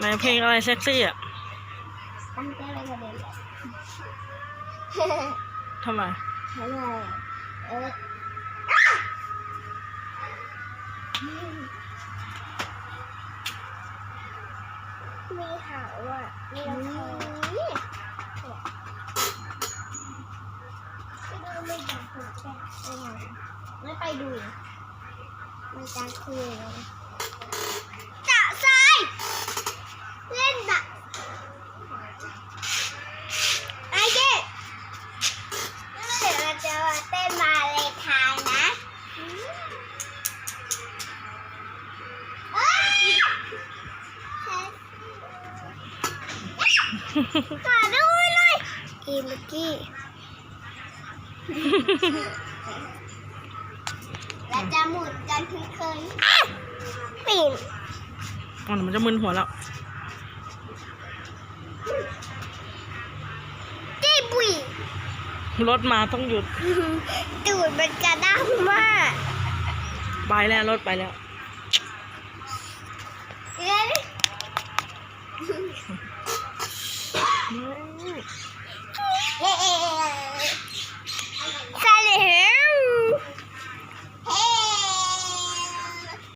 ในเพลงอะไรเซ็กซี่อะตั้งใจอะไรกันเลยทำไมทำไมเออมีเขาอะมีเรา ไปดูไม่ได้คุยกันไม่ไปดูไม่การคุยจะทรายเล่นแบบไอ้เจ๊เดี๋ยวเราจะมาเต้นมาเลยทายนะอ้าวขอดูหน่อยอีเมื่อกี้ เราจะหมุนกันทุกคนปิ่นอ๋อเดี๋ยวมันจะมึนหัวแล้วจีบุยรถมาต้องหยุด ตูดมันจะดำมากไปแล้วรถไปแล้วเอ้ยเย้